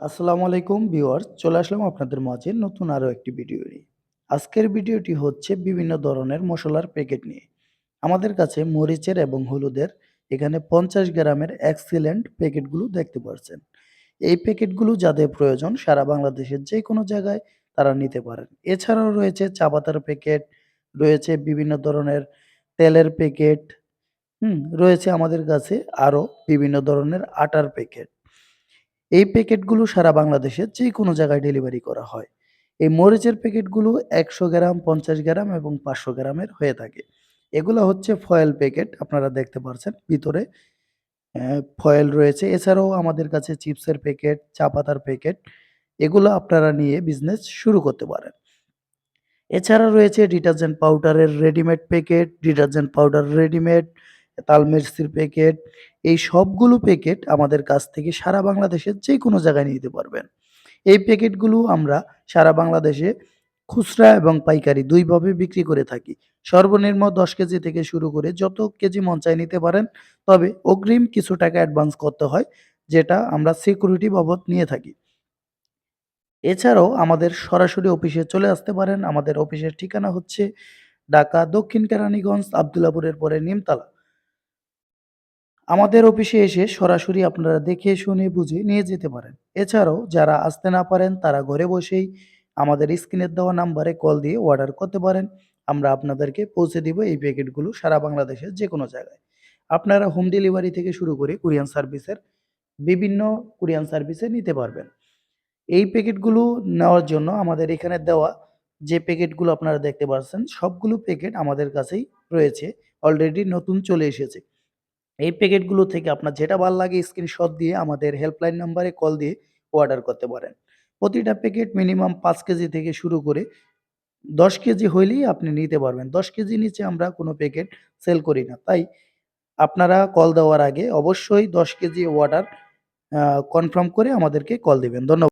আসসালামু আলাইকুম ভিউয়ার্স, চলে আসলাম আপনাদের মাঝে নতুন আরও একটি ভিডিও নিয়ে। আজকের ভিডিওটি হচ্ছে বিভিন্ন ধরনের মশলার প্যাকেট নিয়ে। আমাদের কাছে মরিচের এবং হলুদের এখানে পঞ্চাশ গ্রামের এক্সিলেন্ট প্যাকেটগুলো দেখতে পাচ্ছেন এই প্যাকেটগুলো যাদের প্রয়োজন সারা বাংলাদেশের যে কোনো জায়গায় তারা নিতে পারেন। এছাড়াও রয়েছে চা পাতার প্যাকেট, রয়েছে বিভিন্ন ধরনের তেলের প্যাকেট, হুম, রয়েছে আমাদের কাছে আরও বিভিন্ন ধরনের আটার প্যাকেট। এই প্যাকেটগুলো সারা বাংলাদেশে যে কোনো জায়গায় ডেলিভারি করা হয়। এই মরিচের প্যাকেটগুলো ১০০ গ্রাম, ৫০ গ্রাম এবং ৫০০ গ্রামের হয়ে থাকে। এগুলো হচ্ছে ফয়েল প্যাকেট আপনারা দেখতে পারছেন ভিতরে ফয়েল রয়েছে। এছাড়াও আমাদের কাছে চিপসের প্যাকেট, চা পাতার প্যাকেট এগুলো আপনারা নিয়ে বিজনেস শুরু করতে পারেন। এছাড়া রয়েছে ডিটারজেন্ট পাউডারের readymade packet, detergent powder readymade, তাল মিক্সির প্যাকেট এই সবগুলো প্যাকেট আমাদের কাছ থেকে সারা বাংলাদেশের যে কোনো জায়গায় নিতে পারবেন। এই প্যাকেটগুলো আমরা সারা বাংলাদেশে খুচরা এবং পাইকারি দুইভাবে বিক্রি করে থাকি। সর্বনিম্ন ১০ কেজি থেকে শুরু করে যত কেজি মন চায় নিতে পারেন। তবে অগ্রিম কিছু টাকা অ্যাডভান্স করতে হয়, যেটা আমরা সিকিউরিটি বাবদ নিয়ে থাকি। এছাড়াও আমাদের সরাসরি অফিসে চলে আসতে পারেন। আমাদের অফিসের ঠিকানা হচ্ছে ঢাকা দক্ষিণ কেরানীগঞ্জ আবদুল্লাপুরের পরে নিমতলা। আমাদের অফিসে এসে সরাসরি আপনারা দেখে, শুনে, বুঝে নিয়ে যেতে পারেন। এছাড়াও যারা আসতে না পারেন, তারা ঘরে বসেই আমাদের স্ক্রিনের দেওয়া নাম্বারে কল দিয়ে অর্ডার করতে পারেন। আমরা আপনাদেরকে পৌঁছে দিব এই প্যাকেটগুলো সারা বাংলাদেশের যে কোনো জায়গায়। আপনারা হোম ডেলিভারি থেকে শুরু করে কুরিয়ান সার্ভিসের বিভিন্ন কুরিয়ান সার্ভিসে নিতে পারবেন। এই প্যাকেটগুলো নেওয়ার জন্য আমাদের এখানে দেওয়া যে প্যাকেটগুলো আপনারা দেখতে পাচ্ছেন, সবগুলো প্যাকেট আমাদের কাছেই রয়েছে। অলরেডি নতুন চলে এসেছে। এই প্যাকেটগুলো থেকে আপনার যেটা ভালো লাগে স্ক্রিনশট দিয়ে আমাদের হেল্পলাইন নাম্বারে কল দিয়ে অর্ডার করতে পারেন। প্রতিটা প্যাকেট মিনিমাম পাঁচ কেজি থেকে শুরু করে ১০ কেজি হইলেই আপনি নিতে পারবেন। দশ কেজি নিচে আমরা কোনো প্যাকেট সেল করি না। তাই আপনারা কল দেওয়ার আগে অবশ্যই ১০ কেজি অর্ডার কনফার্ম করে আমাদেরকে কল দিবেন। ধন্য